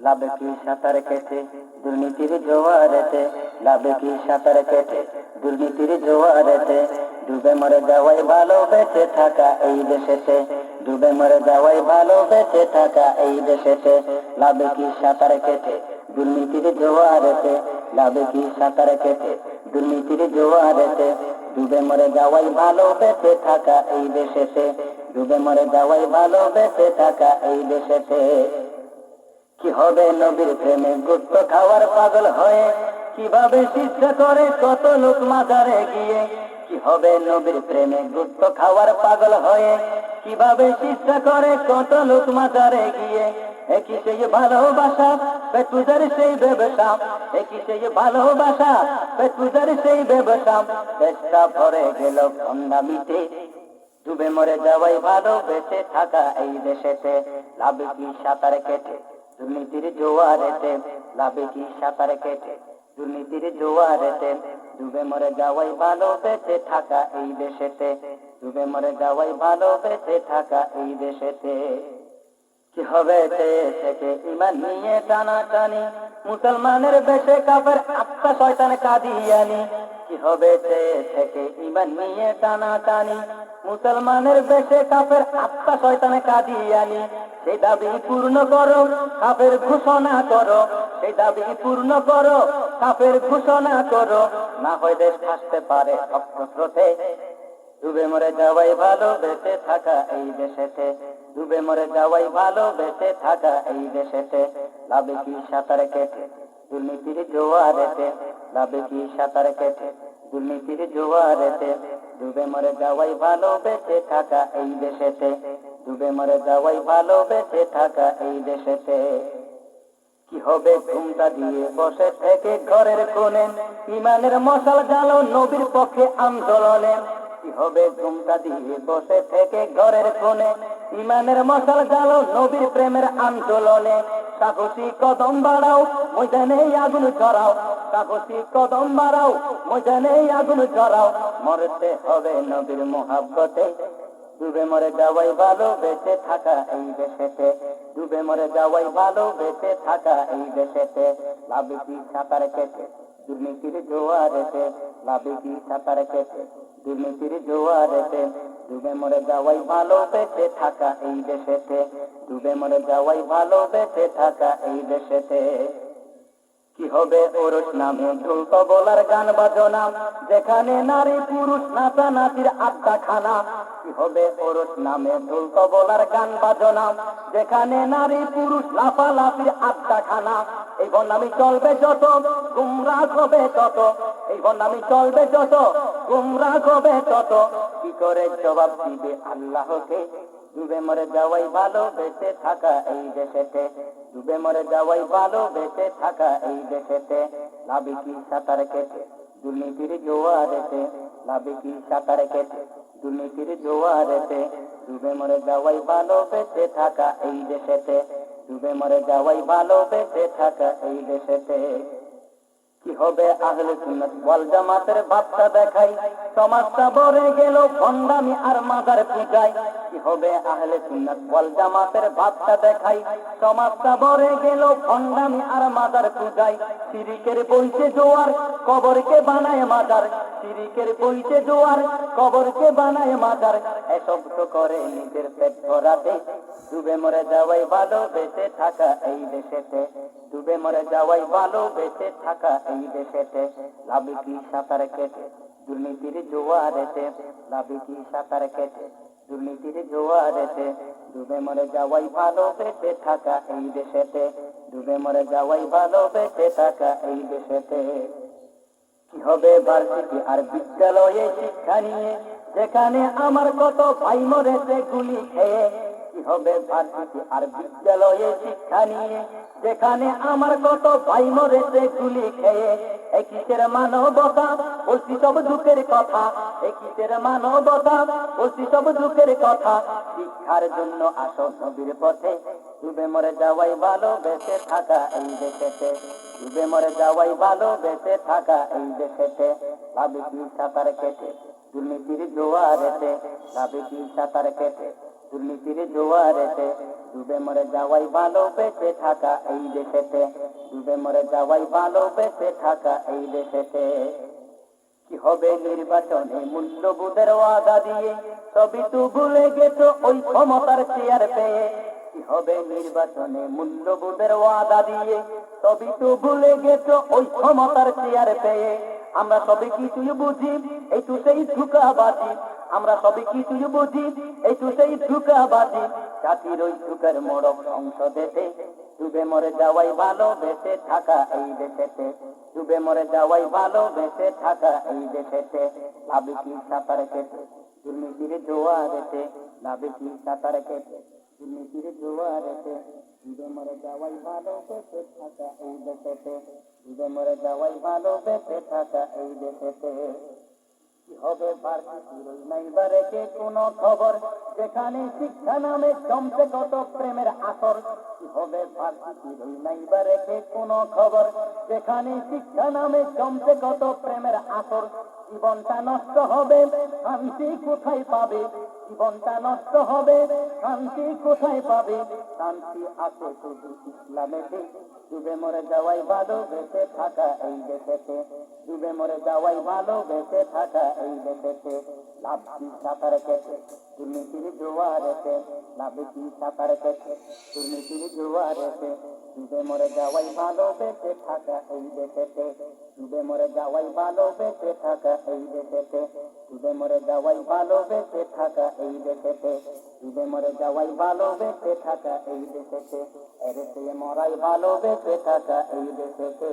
লাভে কি সাঁতার কেটে? দুর্নীতির জোয়ারেতে লাভে কি সাঁতার কেটে? দুর্নীতির জোয়ারেতে ডুবে মরে যাওয়াই ভালো, বেঁচে থাকা এই দেশেতে। ডুবে মরে যাওয়াই ভালো, বেঁচে থাকা এই দেশেতে। লাভে কি সাঁতার কেটে? দুর্নীতির জোয়ারেতে লাভে কি সাঁতার কেটে? দুর্নীতির জোয়ারেতে ডুবে মরে যাওয়াই ভালো, বেঁচে থাকা এই দেশেতে। ডুবে মরে যাওয়াই ভালো, বেঁচে থাকা এই দেশেতে। কি হবে নবীর প্রেমে? গুপ্ত খাওয়ার পাগল হয়ে কীভাবে শিক্ষা করে? কত লোক মাজারে গিয়ে কি হবে নবীর প্রেমে? গুপ্ত খাওয়ার পাগল হয়ে কীভাবে শিক্ষা করে? কত লোক মাজারে গিয়ে একই সেই ভালোবাসা পেটুদের সেই ব্যবসা, একই সেই ভালোবাসা পেটুদের সেই ব্যবসা চেষ্টা ভরে গেল খন্ডামিতে ডুবে মরে যাওয়াই ভালো, বেঁচে থাকা এই দেশেতে লাভ কি সাঁতার কেটে? দুর্নীতির জোয়ারেতে লাভে কি সাঁতার কেটে? দুর্নীতির জোয়ারেতে ডুবে মরে যাওয়াই ভালো, বেঁচে থাকা এই দেশেতে। ডুবে মরে যাওয়াই ভালো, বেঁচে থাকা এই দেশেতে। কি হবে থেকে ইমান নিয়ে টানা টানি মুসলমানের বেশে কাপের আত্মা শয়তান কাদিয়ানি কি হবে থেকে ইমান নিয়ে টানা টানি মুসলমানের বেশে কাপের আত্মা শয়তান কাদিয়ানি সেই দাবি পূর্ণ করো কাপের ঘোষণা করো। সেই দাবি পূর্ণ করো কাপের ঘোষণা করো। না হয় দেশ আসতে পারে স্রোতে ডুবে মরে যাওয়াই ভালো, বেঁচে থাকা এই দেশেতে। ডুবে মরে যাওয়াই ভালো, বেঁচে থাকা এই দেশেতে। লাভে কি সাঁতার কেটে দুর্নীতির জোয়ারেতে? লাভে কি সাঁতার কেটে দুর্নীতির জোয়ারেতে? ডুবে মরে যাওয়াই ভালো, বেঁচে থাকা এই দেশেতে। ডুবে মরে যাওয়াই ভালো, বেঁচে থাকা এই দেশেতে। কি হবে ঘুমটা দিয়ে বসে থেকে ঘরের কোণে, ইমানের মশাল জ্বালো নবীর পক্ষে আন্দোলনে। কি হবে ঘুমটা দিয়ে বসে থেকে ঘরের কোণে, ইমানের মশাল জ্বালো নবীর প্রেমের আন্দোলনে। সাহসী কদম বাড়াও ময়দানে আগুন চড়াও সাহসী কদম বাড়াও ময়দানে আগুন চড়াও মরতে হবে নবীর মোহাব্বতে। ডুবে মরে যাওয়াই ভালো, বেঁচে থাকা এই দেশেতে। ডুবে মরে যাওয়াই ভালো, বেঁচে থাকা এই দেশেতে। লাভে কি সাঁতার কেটে? দুর্নীতির জোয়ারেতে। লাভে কি সাঁতার কেটে? দুর্নীতির জোয়ারেতে। ডুবে মরে যাওয়াই ভালো, বেঁচে থাকা এই দেশেতে। ডুবে মরে যাওয়াই ভালো, বেঁচে থাকা এই দেশেতে। কি হবে ওরস নামে ঢোল বলার গান বাজনা? যেখানে নারী পুরুষ নাচা নাচির আড্ডা খানা কি হবে ওরস নামে ঢোল বলার গান বাজনা? যেখানে নারী পুরুষ লাফালাফির আড্ডা খানা এই বনামি চলবে যত, গুমরা হবে তত, এই বনামি চলবে যত, গুমরা হবে তত করে জবাব দিবে আল্লাহকে। ডুবে মরে যাওয়াই ভালো, বেঁচে থাকা এই দেশেতে। ডুবে মরে যাওয়াই ভালো, বেঁচে থাকা এই দেশেতে। লাভি কি সাঁতার কেটে দুর্নীতির জোয়ারেতে? লাভি কি সাঁতার কেটে দুর্নীতির জোয়ারেতে? ডুবে মরে যাওয়াই ভালো, বেঁচে থাকা এই দেশেতে। ডুবে মরে যাওয়াই ভালো, বেঁচে থাকা এই দেশেতে। কি হবে আহলে সুন্নাত ওয়াল জামাতের ভাবটা দেখাই? সমাজটা বড় গেল ভন্ডামি আর মাদার পূজায় কি হবে আহলে সুন্নাত ওয়াল জামাতের ভাবটা দেখাই? সমাজটা বড় গেল ভন্ডামি আর মাদার পূজায় সিরিকের বইতে জোয়ার কবরকে বানায় মাদার, সিরিকের বইতে জোয়ার কবরকে বানায় মাদার। এসব তো করে নিজের পেট ভরাতে, ডুবে মরে যাওয়াই ভালো, বেঁচে থাকা এই দেশেতে। ডুবে মরে যাওয়াই ভালো, বেঁচে থাকা এই দেশেতে। লাভি কি সাঁতার কেটে দুর্নীতির জোয়ারেতে? লাভি কি সাঁতার কেটে দুর্নীতির জোয়ারেতে? ডুবে মরে যাওয়াই ভালো, বেঁচে থাকা এই দেশেতে। ডুবে মরে যাওয়াই ভালো, বেঁচে থাকা এই দেশেতে। কি হবে ভার্সিটি আর বিদ্যালয়ে শিক্ষা নিয়ে? যেখানে আমার কত ভাই মরেছে গুলি খেয়ে কি হবে ভার্সিটি আর বিদ্যালয়ে শিক্ষা নিয়ে, যেখানে আমার কত ভাই মরেছে গুলি খেয়ে। একিসের মানবতা? বলছি সব দুঃখের কথা। একিসের মানবতা? বলছি সব দুঃখের কথা। শিক্ষার জন্য আসো নবীর পথে। ডুবে মরে যাওয়াই ভালো, বেঁচে থাকা এই দেশেতে। ডুবে মরে যাওয়াই ভালো, বেঁচে থাকা এই দেশেতে। ভাবি কি সাঁতার কেটে? দুর্নীতির জোয়ারেতে। ভাবি কি সাঁতার কেটে? দুর্নীতির জোয়ারেতে ডুবে মরে যাওয়াই ভালো, বেঁচে থাকা এই দেশেতে। ডুবে মরে যাওয়াই ভালো, বেঁচে থাকা এই দেশেতে। কি হবে নির্বাচনে মূল্যবোধের ওয়াদা দিয়ে? সবই তো ভুলে গেছো ওই ক্ষমতার চেয়ার পেয়ে। কি হবে নির্বাচনে মূল্যবোধের ওয়াদা দিয়ে? সবই তো ভুলে গেছো ওই ক্ষমতার চেয়ার পেয়ে। আমরা সবই কিছুই বুঝি? এই তো সেই ধুকাবাজি। আমরা সবই কিছুই বুঝি? এই তো সেই ধুকাবাজি। জাতির ওই ধুকার মোড়ক সংসদেতে ডুবে মরে যাওয়াই ভালো, বেঁচে থাকা এই দেশেতে। ডুবে মরে যাওয়াই ভালো, বেঁচে থাকা এই দেশেতে। লাভে কি সাঁতার কেটে দুর্নীতির জোয়ারেতে? লাভে কি সাঁতার কেটে দুর্নীতির জোয়ারেতে? ডুবে মরে যাওয়াই ভালো বেঁচে থাকা এই দেশেতে হবে নাইবা রেখে কোন খবর যেখানে শিক্ষা নামে জমছে কত প্রেমের আসর কি হবে নাইবা রেখে কোন খবর যেখানে শিক্ষা নামে জমছে কত প্রেমের আসর জীবনটা নষ্ট হবে, শান্তি কোথায় পাবে? জীবনটা নষ্ট হবে। শান্তি কোথায় পাবে? শান্তি আছে শুধু ইসলামেতে। ডুবে মরে যাওয়াই ভালো, বেঁচে থাকা এই দেশেতে। ডুবে মরে যাওয়াই ভালো, বেঁচে থাকা এই দেশেতে। লাভ কি সাঁতার কেটে? দুর্নীতির জোয়ারেতে লাভ কি সাঁতার কেটে দুর্নীতির জোয়ারেতে ডুবে মরে যাওয়াই ভালো, বেঁচে থাকা এই দেশেতে। ডুবে মরে যাওয়াই ভালো, বেঁচে থাকা এই দেশেতে। ডুবে মরে যাওয়াই ভালো, বেঁচে থাকা এই দেশেতে। ডুবে মরে যাওয়াই ভালো, বেঁচে থাকা এই দেশেতে। এর মরাই ভালো, বেঁচে থাকা এই দেশেতে।